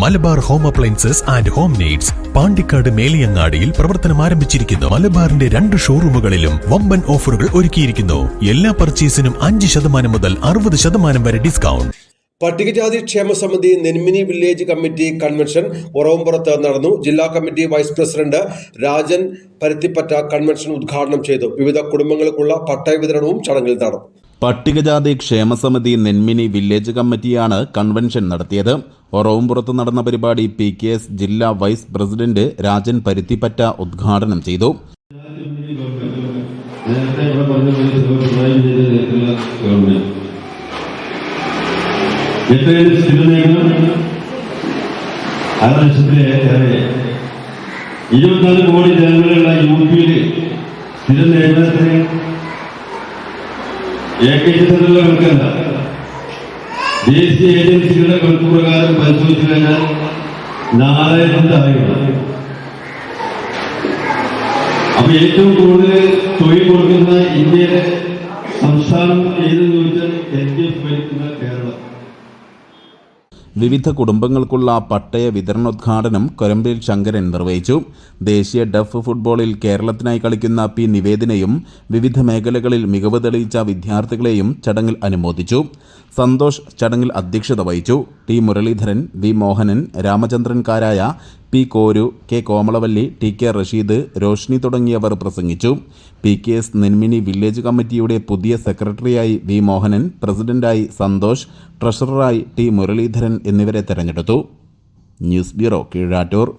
Malabar home appliances and home needs Pandikkad മേലിയങ്ങാടിയിൽ പ്രവർത്തനം ആരംഭിച്ചിരിക്കുന്നു. മലബാറിന്റെ രണ്ട് ഷോറൂമുകളിലും വമ്പൻ ഓഫറുകൾ ഒരുക്കിയിരിക്കുന്നു. എല്ലാ പർച്ചേസിനും അഞ്ച് ശതമാനം മുതൽ അറുപത് ശതമാനം വരെ ഡിസ്കൗണ്ട്. പട്ടികജാതി ക്ഷേമ സമിതി നെന്മിനി വില്ലേജ് കമ്മിറ്റി കൺവെൻഷൻ ഉറവമ്പുറത്ത് നടന്നു. ജില്ലാ committee vice president Rajan Paruthippatta convention ഉദ്ഘാടനം ചെയ്തു. വിവിധ കുടുംബങ്ങൾക്കുള്ള പട്ടയ വിതരണവും ചടങ്ങിൽ നടന്നു. പട്ടികജാതി ക്ഷേമസമിതി നെന്മിനി വില്ലേജ് കമ്മിറ്റിയാണ് കൺവെൻഷൻ നടത്തിയത്. ഒറവുംപുറത്ത് നടന്ന പരിപാടി പി കെ എസ് ജില്ലാ വൈസ് പ്രസിഡന്റ് രാജൻ പരുത്തിപ്പറ്റ ഉദ്ഘാടനം ചെയ്തു. ഇരുപത്തിനാല് കോടി ജനങ്ങളുള്ള യു പിയിൽ സ്ഥിര നിയമനത്തിന് ഏകീകൃതമുള്ള കണക്കല്ല ദേശീയ ഏജൻസികളുടെ കണക്ക് പ്രകാരം പരിശോധിച്ചു കഴിഞ്ഞാൽ നാലായിരത്തി ആയിരം. അപ്പൊ ഏറ്റവും കൂടുതൽ തൊഴിൽ കൊടുക്കുന്ന ഇന്ത്യയിലെ സംസ്ഥാനം ഏതെന്ന് ചോദിച്ചാൽ എൽ ഡി എഫ് വിവിധ കുടുംബങ്ങൾക്കുള്ള പട്ടയ വിതരണോദ്ഘാടനം കൊരമ്പിൽ ശങ്കരൻ നിർവഹിച്ചു. ദേശീയ ഡഫ് ഫുട്ബോളിൽ കേരളത്തിനായി കളിക്കുന്ന പി നിവേദിനെയും വിവിധ മേഖലകളിൽ മികവ് തെളിയിച്ച വിദ്യാർത്ഥികളെയും ചടങ്ങിൽ അനുമോദിച്ചു. സന്തോഷ് ചടങ്ങിൽ അധ്യക്ഷത വഹിച്ചു. T Muraleedharan V Mohanan രാമചന്ദ്രൻകാരായ P Koru K Komalavalli T K Rasheed Roshni തുടങ്ങിയവർ പ്രസംഗിച്ചു. P K S Nenmini village കമ്മിറ്റിയുടെ പുതിയ സെക്രട്ടറിയായി വി മോഹനൻ പ്രസിഡന്റായി സന്തോഷ് ട്രഷററായി ടി മുരളീധരൻ എന്നിവരെ തെരഞ്ഞെടുത്തു. News bureau Keezhattoor.